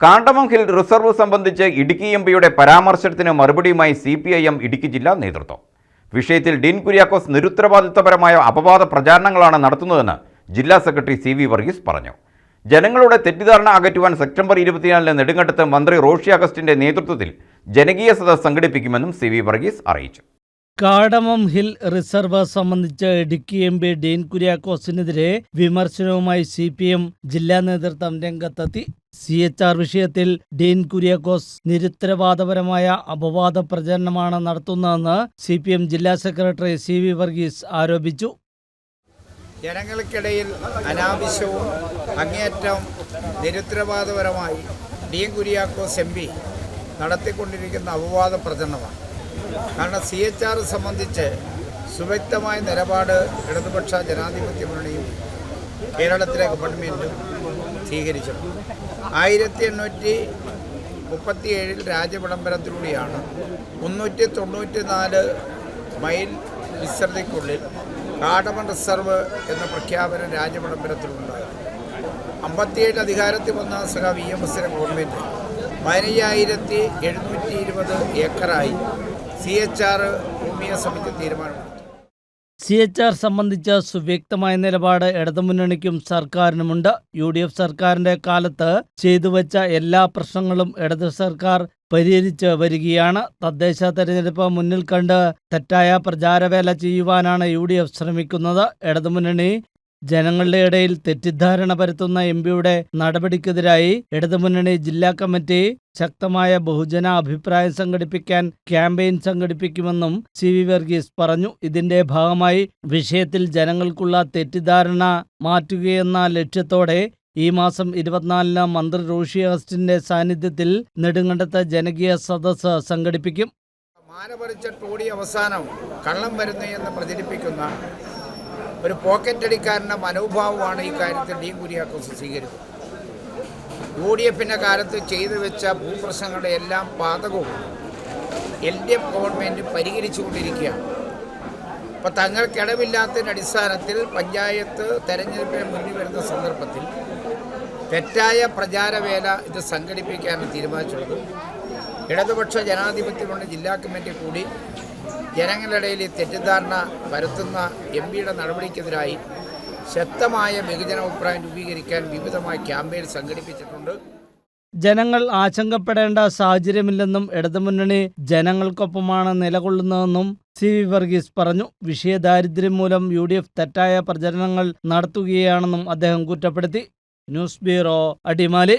കാണ്ടമം hill reserve സംബന്ധിച്ച് Idukki M പിയുടെ പരാമർശത്തിന് മറുപടിയുമായി C P I M Idukki ജില്ലാ നേതൃത്വം. വിഷയത്തിൽ ഡീൻ കുര്യാക്കോസ് നിരുത്തരവാദിത്വപരമായ അപവാദ പ്രചാരണങ്ങളാണ് നടത്തുന്നതെന്ന് ജില്ലാ സെക്രട്ടറി സി വി വർഗീസ് പറഞ്ഞു. ജനങ്ങളുടെ തെറ്റിദ്ധാരണ അകറ്റുവാൻ സെപ്റ്റംബർ ഇരുപത്തിനാലിന് നെടുങ്കണ്ടത്ത് മന്ത്രി റോഷി അഗസ്റ്റിന്റെ നേതൃത്വത്തിൽ ജനകീയ സദസ് സംഘടിപ്പിക്കുമെന്നും സി വി വർഗീസ് അറിയിച്ചു. കാടമം ഹിൽ റിസർവ് സംബന്ധിച്ച് ഇടുക്കി എം പി ഡീൻ കുര്യാക്കോസിനെതിരെ വിമർശനവുമായി സി പി എം ജില്ലാ നേതൃത്വം രംഗത്തെത്തി സി എച്ച് ആർ വിഷയത്തിൽ ഡീൻ കുര്യാക്കോസ് നിരുത്തരവാദപരമായ അപവാദ പ്രചരണമാണ് നടത്തുന്നതെന്ന് സി പി എം ജില്ലാ സെക്രട്ടറി സി വി വർഗീസ് ആരോപിച്ചു. ജനങ്ങൾക്കിടയിൽ അനാവശ്യവും അങ്ങേയറ്റം നിരുത്തരവാദപരമായി ഡീൻ കുര്യാക്കോസ് എം പി നടത്തിക്കൊണ്ടിരിക്കുന്ന അപവാദ പ്രചരണമാണ്. കാരണം സി എച്ച് ആർ സംബന്ധിച്ച് സുവ്യക്തമായ നിലപാട് ഇടതുപക്ഷ ജനാധിപത്യ മുന്നണിയും കേരളത്തിലെ ഗവൺമെന്റും സ്വീകരിച്ചത് ആയിരത്തി എണ്ണൂറ്റി മുപ്പത്തിയേഴിൽ രാജവിളംബരത്തിലൂടെയാണ് മുന്നൂറ്റി തൊണ്ണൂറ്റി നാല് മൈൽ വിസ്തൃതിക്കുള്ളിൽ കാടമൺ റിസർവ് എന്ന പ്രഖ്യാപനം രാജവിളംബരത്തിലുണ്ടായത്. അമ്പത്തിയേഴ് അധികാരത്തിൽ വന്ന സഹ വി എം എസിലെ ഗവൺമെന്റ് പതിനയ്യായിരത്തി എഴുന്നൂറ്റി ഇരുപത് ഏക്കറായി സി എച്ച് ആർ ഭൂമിയെ സംബന്ധിച്ച് തീരുമാനമെടുത്തു. സി എച്ച് ആർ സംബന്ധിച്ച സുവ്യക്തമായ നിലപാട് ഇടതുമുന്നണിക്കും സർക്കാരിനുമുണ്ട്. യു ഡി എഫ് സർക്കാരിന്റെ കാലത്ത് ചെയ്തുവച്ച എല്ലാ പ്രശ്നങ്ങളും ഇടതു സർക്കാർ പരിഹരിച്ച് വരികയാണ്. തദ്ദേശ തെരഞ്ഞെടുപ്പ് മുന്നിൽ കണ്ട് തെറ്റായ പ്രചാരവേല ചെയ്യുവാനാണ് യു ഡി എഫ് ശ്രമിക്കുന്നത്. ഇടതുമുന്നണി ജനങ്ങളുടെ ഇടയിൽ തെറ്റിദ്ധാരണ പരത്തുന്ന എം പിയുടെ നടപടിക്കെതിരായി ഇടതുമുന്നണി ജില്ലാ കമ്മിറ്റി ശക്തമായ ബഹുജന അഭിപ്രായം സംഘടിപ്പിക്കാൻ ക്യാമ്പയിൻ സംഘടിപ്പിക്കുമെന്നും സി വി വർഗീസ് പറഞ്ഞു. ഇതിന്റെ ഭാഗമായി വിഷയത്തിൽ ജനങ്ങൾക്കുള്ള തെറ്റിദ്ധാരണ മാറ്റുകയെന്ന ലക്ഷ്യത്തോടെ ഈ മാസം ഇരുപത്തിനാലിന് മന്ത്രി റോഷി അഗസ്റ്റിന്റെ സാന്നിധ്യത്തിൽ നെടുങ്കണ്ടത്ത് ജനകീയ സദസ്സ് സംഘടിപ്പിക്കും. മാനപറിച്ച ടോടി അവസാനം കള്ളം വരുന്നു എന്ന് പ്രചരിപ്പിക്കുന്ന ഒരു പോക്കറ്റ് അടിക്കാരന്റെ മനോഭാവമാണ് ഈ കാര്യത്തിൽ ഡി കുര്യാക്കോസ് സ്വീകരിക്കുന്നത് യു ഡി എഫിന്റെ കാലത്ത് ചെയ്തു വെച്ച ഭൂപ്രശ്നങ്ങളുടെ എല്ലാം പാതകവും എൽ ഡി എഫ് ഗവൺമെന്റ് പരിഹരിച്ചുകൊണ്ടിരിക്കുകയാണ്. അപ്പോൾ തങ്ങൾക്കിടവില്ലാത്തതിന്റെ അടിസ്ഥാനത്തിൽ പഞ്ചായത്ത് തെരഞ്ഞെടുപ്പിന് മുന്നിൽ വരുന്ന സന്ദർഭത്തിൽ തെറ്റായ പ്രചാരവേല ഇത് സംഘടിപ്പിക്കാനാണ് തീരുമാനിച്ചുള്ളത്. ഇടതുപക്ഷ ജനാധിപത്യമുള്ള ജില്ലാ കമ്മിറ്റി കൂടി. ജനങ്ങളുടെ ഇടയിൽ ഈ തെറ്റിദ്ധാരണ പരത്തുന്ന എം പിയുടെ നടപടിക്കെതിരായി ശക്തമായ ബഹുജന അഭിപ്രായം രൂപീകരിക്കാൻ വിവിധമായ ക്യാമ്പയിൻ സംഘടിപ്പിച്ചിട്ടുണ്ട്. ജനങ്ങൾ ആശങ്കപ്പെടേണ്ട സാഹചര്യമില്ലെന്നും ഇടതുമുന്നണി ജനങ്ങൾക്കൊപ്പമാണ് നിലകൊള്ളുന്നതെന്നും സി വി വർഗീസ് പറഞ്ഞു. വിഷയദാരിദ്ര്യം മൂലം യു ഡി എഫ് തെറ്റായ പ്രചരണങ്ങൾ നടത്തുകയാണെന്നും അദ്ദേഹം കുറ്റപ്പെടുത്തി. News bureau Adimali.